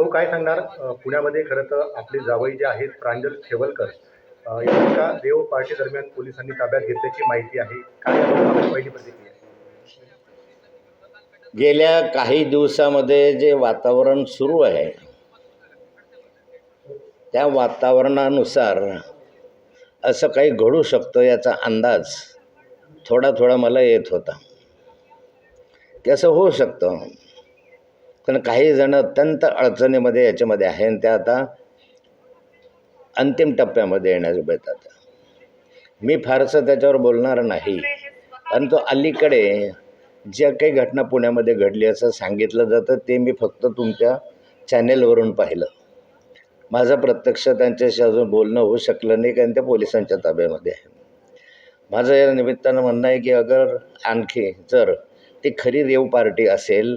हो काय सांगणार? पुण्यामध्ये खरं तर आपले जावई जे आहेत प्रांजल खेवलकर यांच्या देव पार्टी दरम्यान पोलिसांनी ताब्यात घेतल्याची माहिती आहे. काय पहिली प्रतिक्रिया गेल्या काही दिवसामध्ये जे वातावरण सुरू आहे त्या वातावरणानुसार असं काही घडू शकतं याचा अंदाज थोडा थोडा मला येत होता. की असं होऊ शकतं. पण काही जण अत्यंत अडचणीमध्ये याच्यामध्ये आहे आणि त्या आता अंतिम टप्प्यामध्ये येण्यास बेतात मी फारसं त्याच्यावर बोलणार नाही परंतु अलीकडे ज्या काही घटना पुण्यामध्ये घडली असं सांगितलं जातं ते मी फक्त तुमच्या चॅनेलवरून पाहिलं. माझं प्रत्यक्ष त्यांच्याशी अजून बोलणं होऊ शकलं नाही कारण ते पोलिसांच्या ताब्यामध्ये आहे. माझं या निमित्तानं म्हणणं आहे की अगर आणखी जर ती खरी रेव पार्टी असेल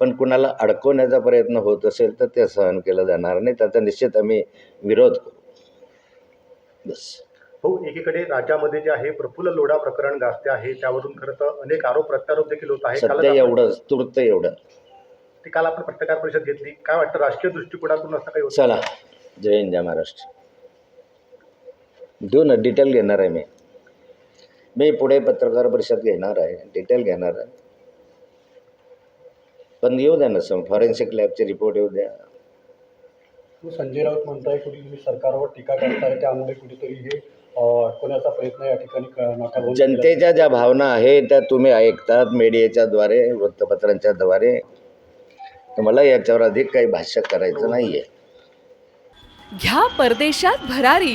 पण कुणाला अडकवण्याचा प्रयत्न होत असेल तर ते सहन केलं जाणार नाही. त्याचा निश्चित आम्ही विरोध करू. बस. हो एकीकडे राज्यामध्ये जे आहे प्रफुल्ल लोढा प्रकरण गाजते आहे. त्यावरून खरं तर अनेक आरोप प्रत्यारोप देखील होत आहे सध्या आपण- एवढंच तुर्त एवढं. ते काल आपण पत्रकार परिषद घेतली. काय वाटतं राजकीय दृष्टिकोनातून असं काही चला जय हिंद जय महाराष्ट्र. देऊ ना डिटेल घेणार आहे मी. मी पुढे पत्रकार परिषद घेणार आहे. डिटेल घेणार आहे. पण येऊ द्या ना सम फॉरेन्सिक लॅबचे रिपोर्ट येऊ द्या. तो संजय राऊत म्हणताय कुठे तुम्ही सरकारवर टीका करताय त्यामुळे कुठेतरी हे अडकवण्याचा प्रयत्न या ठिकाणी. जनतेच्या ज्या भावना आहेत त्या तुम्ही ऐकतात मीडियाच्या द्वारे वृत्तपत्रांच्या द्वारे. तर मला याच्यावर अधिक काही भाष्य करायचं नाही आहे घ्या परदेशात भरारी.